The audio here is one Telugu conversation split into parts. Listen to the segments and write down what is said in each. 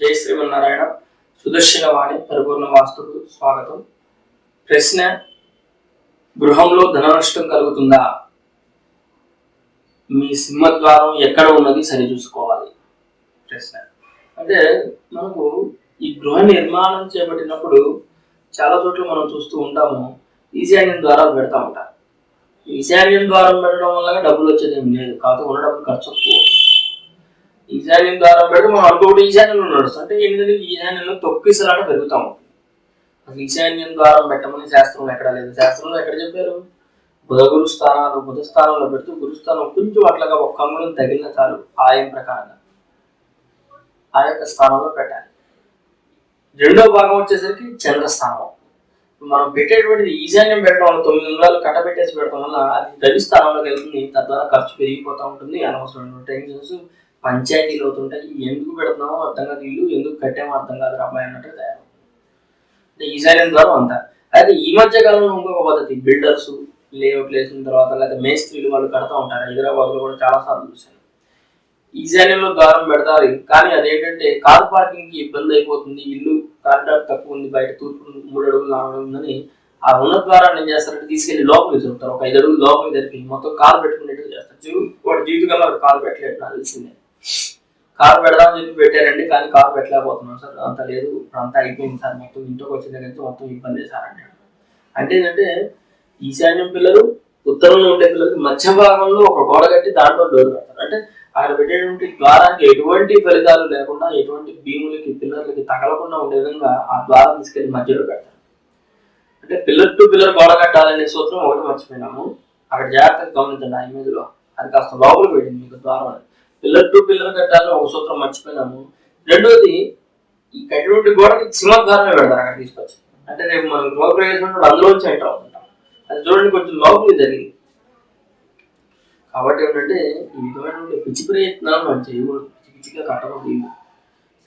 జై శ్రీమన్నారాయణ. సుదర్శన వాణి పరిపూర్ణ వాస్తుకు స్వాగతం. ప్రశ్న గృహంలో ధన నష్టం కలుగుతుందా? మీ సింహద్వారం ఎక్కడ ఉన్నది సరి చూసుకోవాలి? ప్రశ్న. అంటే మనకు ఈ గృహ నిర్మాణం చేపట్టినప్పుడు చాలా చోట్ల మనం చూస్తూ ఉంటాము ఈశాన్యం ద్వారా పెడతా ఉంటారు ఈశాన్యం ద్వారా పెట్టడం వల్ల డబ్బులు వచ్చేది ఏం లేదు కాకపోతే ఉన్న డబ్బులు ఖర్చు ఎక్కువ ఈశాన్యం ద్వారా పెడితే మనం అనుకోటి ఈశాన్యంలో నడుస్తుంది అంటే ఏంటంటే ఈశాన్యంలో తొక్కిసలాట పెరుగుతాం అసలు ఈశాన్యం ద్వారం పెట్టమని శాస్త్రంలో ఎక్కడ లేదు. శాస్త్రంలో ఎక్కడ చెప్పారు? బుధ గురు స్థానాలు బుధ స్థానంలో పెడుతూ గురుస్థానం కొంచెం అట్లాగా ఒక అంగుళం తగిలిన చాలు ఆయం ప్రకారంగా. ఆ యొక్క స్థానంలో పెట్టాలి. రెండో భాగం వచ్చేసరికి చంద్రస్థానం. మనం పెట్టేటువంటిది ఈశాన్యం పెట్టడం వల్ల తొమ్మిది వందలు కట్టబెట్టేసి పెట్టడం వల్ల అది రవి స్థానంలోకి వెళ్తుంది. తద్వారా ఖర్చు పెరిగిపోతూ ఉంటుంది. అనవసరమైన టెన్షన్స్ పంచాయతీలు అవుతుంటాయి ఎందుకు పెడుతున్నామో అర్థం కాదు. ఇల్లు ఎందుకు కట్టామో అర్థం కాదు అబ్బాయి అన్నట్టు తయారు. అంటే ఈశాన్యం ద్వారా అంత? అయితే ఈ మధ్య కాలంలో ఇంకొక పద్ధతి బిల్డర్స్ లేఅవుట్ వేసిన తర్వాత లేకపోతే మేస్త్రీలు వాళ్ళు కడతా ఉంటారు. హైదరాబాద్లో కూడా చాలా సార్లు చూశాను. ఈశాన్యంలో ద్వారం పెడతారు. కానీ అదేంటంటే కార్ పార్కింగ్కి ఇబ్బంది అయిపోతుంది. ఇల్లు కారిడార్ తక్కువ ఉంది. బయట తూర్పు మూడు అడుగులు నాలుగు ఉందని ఆ ఉన్న ద్వారాన్ని ఏం చేస్తారంటే తీసుకెళ్ళి లోపలికి చూస్తారు ఒక ఐదు అడుగులు లోపలికి జరిపి మొత్తం కారు పెట్టుకునేట్టు చేస్తారు. జీవి వాడు జీవితకాలం వాడు కారు పెట్టలేదు నాకు తెలిసిందే. కారు పెడదామని చెప్పి పెట్టారండి కానీ కారు పెట్టలేకపోతున్నాం సార్. అంత లేదు అంతా అయిపోయింది సార్ మొత్తం. ఇంట్లోకి వచ్చిన దగ్గర మొత్తం ఇబ్బంది సార్ అంటాడు అంటే ఏంటంటే ఈశాన్యం పిల్లలు ఉత్తరంలో ఉండే పిల్లలకి మధ్య భాగంలో ఒక గోడ కట్టి దాంట్లో డోర్ పెడతారు అంటే అక్కడ పెట్టేటువంటి ద్వారానికి ఎటువంటి ఫలితాలు లేకుండా ఎటువంటి భీములకి పిల్లర్లకి తగలకుండా ఉండే విధంగా ఆ ద్వారం తీసుకెళ్ళి మధ్యలో పెడతారు. అంటే పిల్లర్ టు పిల్లర్ గోడ కట్టాలనే సూత్రం ఒకటి మర్చిపోయినాము. అక్కడ జాగ్రత్తగా గమనించండి ఆ ఇమేజ్లో అది కాస్త లోపలికి పెట్టింది మీకు ద్వారం అని పిల్లర్ టు పిల్లర్ కట్టాలని ఒక సూత్రం మర్చిపోయినాము. రెండోది ఈ కట్టినటువంటి గోడకి సింహద్వారమే పెడతారు అక్కడ తీసుకొచ్చి. అంటే రేపు మనం గృహప్రవేశం ఉన్నప్పుడు అందులోంచి ఎంటర్ అవుతుంటాం. అది చూడండి కొంచెం లోపలి జరిగింది. కాబట్టి ఏంటంటే ఈ విధమైనటువంటి పిచ్చి ప్రయత్నాలు మనం చేయకూడదు. పిచ్చి పిచ్చిగా కట్టకూడదు.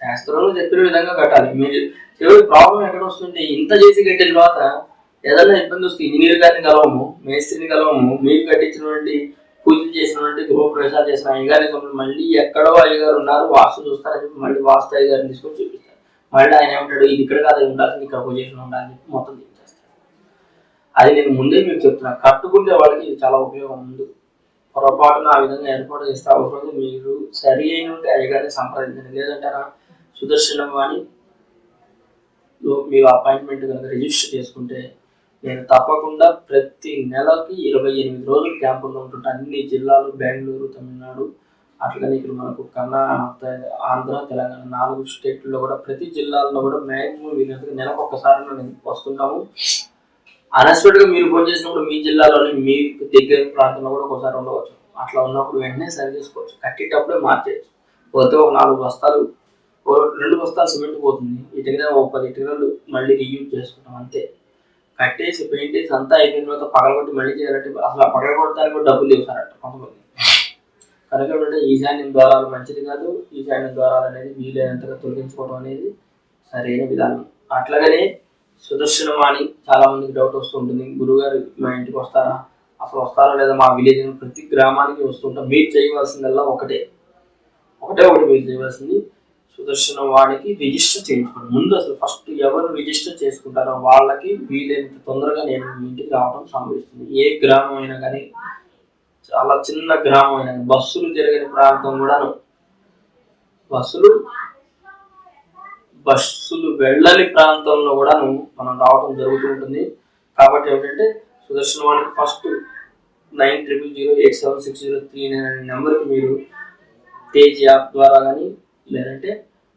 శాస్త్రంలో చెప్పిన విధంగా కట్టాలి. మీరు చివరి ప్రాబ్లం ఎక్కడ వస్తుంది ఇంత చేసి కట్టిన తర్వాత ఏదైనా ఇబ్బంది వస్తే ఇంజనీర్ గారిని కలవము మేస్త్రిని కలవము మీరు కట్టించినటువంటి పూజలు చేసినటువంటి గృహప్రవేశాలు చేసిన అయ్యగారి మళ్ళీ ఎక్కడో అయ్యగారు ఉన్నారు వాస్తు చూస్తారని చెప్పి మళ్ళీ వాస్తు అయ్యగారిని తీసుకొని చూపిస్తారు. మళ్ళీ ఆయన ఏమంటాడు ఇది ఇక్కడ కాదు ఉండాల్సింది ఇక్కడ పొజిషన్ ఉండాలని చెప్పి మొత్తం తీసేస్తారు అది నేను ముందే మీకు చెప్తున్నాను కట్టుకుంటే వాళ్ళకి ఇది చాలా ఉపయోగం ఉంది. పొరపాటున ఆ విధంగా ఏర్పాటు చేస్తే అవసరం మీరు సరి అయిన ఉంటే అయ్యగారిని సంప్రదించండి. లేదంటారా? సుదర్శనం వాణి లో మీరు అపాయింట్మెంట్ కనుక రిజిస్టర్ చేసుకుంటే నేను తప్పకుండా ప్రతి నెలకి ఇరవై ఎనిమిది రోజులు క్యాంపుల్లో ఉంటుంటా. అన్ని జిల్లాలు బెంగళూరు తమిళనాడు అట్లనే ఇక్కడ మనకు కన్నా ఆంధ్ర తెలంగాణ నాలుగు స్టేట్లలో కూడా ప్రతి జిల్లాల్లో కూడా మ్యాక్సిమం వీళ్ళంతా నెలకు ఒక్కసారి నేను వస్తుంటాము. అన్ఎక్స్పెక్ట్గా మీరు ఫోన్ చేసినప్పుడు మీ జిల్లాలోని మీ దగ్గర ప్రాంతంలో కూడా ఒకసారి ఉండవచ్చు. అట్లా ఉన్నప్పుడు వెంటనే సరి చేసుకోవచ్చు. కట్టేటప్పుడే మార్చేయచ్చు. పోతే ఒక నాలుగు బస్తాలు ఓ రెండు బస్తాలు సిమెంట్ పోతుంది. ఇటుకనే ఒక పది ఇటుకలు మళ్ళీ రీయూజ్ చేసుకుంటాం అంతే. కట్టేసి పెయింట్ వేసి అంతా అయిపోయిన తర్వాత పగలగొట్టి మళ్ళీ చేయాలంటే అసలు ఆ పగలగొట్టడానికి కూడా డబ్బులు లేవుతారట కొంతమంది. కనుక ఏంటంటే ఈశాన్యం ద్వారాలు మంచిది కాదు ఈశాన్యం ద్వారాలు అనేది వీలైనంతగా తొలగించుకోవడం అనేది సరైన విధానం. అట్లాగనే సుదర్శనవాణి చాలా మందికి డౌట్ వస్తుంటుంది గురుగారు మా ఇంటికి వస్తారా? అసలు వస్తారా లేదా? మా విలేజ్ ప్రతి గ్రామానికి వస్తుంటాం మీరు చేయవలసిందల్లా ఒకటే. ఒకటే ఒకటి మీరు చేయవలసింది. సుదర్శన వాడికి రిజిస్టర్ చేయించుకోండి. ముందు అసలు ఫస్ట్ ఎవరు రిజిస్టర్ చేసుకుంటారో వాళ్ళకి వీలైనంత తొందరగా నేను మీ ఇంటికి రావడం సంభవిస్తుంది. ఏ గ్రామం అయినా కానీ చాలా చిన్న గ్రామం అయినా బస్సులు తిరగని ప్రాంతం కూడాను. బస్సులు బస్సులు వెళ్ళని ప్రాంతంలో కూడాను మనం రావడం జరుగుతూ ఉంటుంది. కాబట్టి ఏమిటంటే Sudarshana వాణికి first nine triple zero eight seven six zero three nine అనే నెంబర్కి మీరు తేజ్ యాప్ ద్వారా కానీ లేదంటే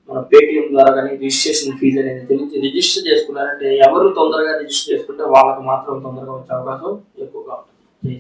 మన పేటిఎం ద్వారా కానీ రిజిస్ట్రేషన్ ఫీజు అనేది తెలిసి రిజిస్టర్ చేసుకున్నారంటే ఎవరు తొందరగా రిజిస్టర్ చేసుకుంటే వాళ్ళకి మాత్రం తొందరగా వచ్చే అవకాశం ఎక్కువగా ఉంటుంది.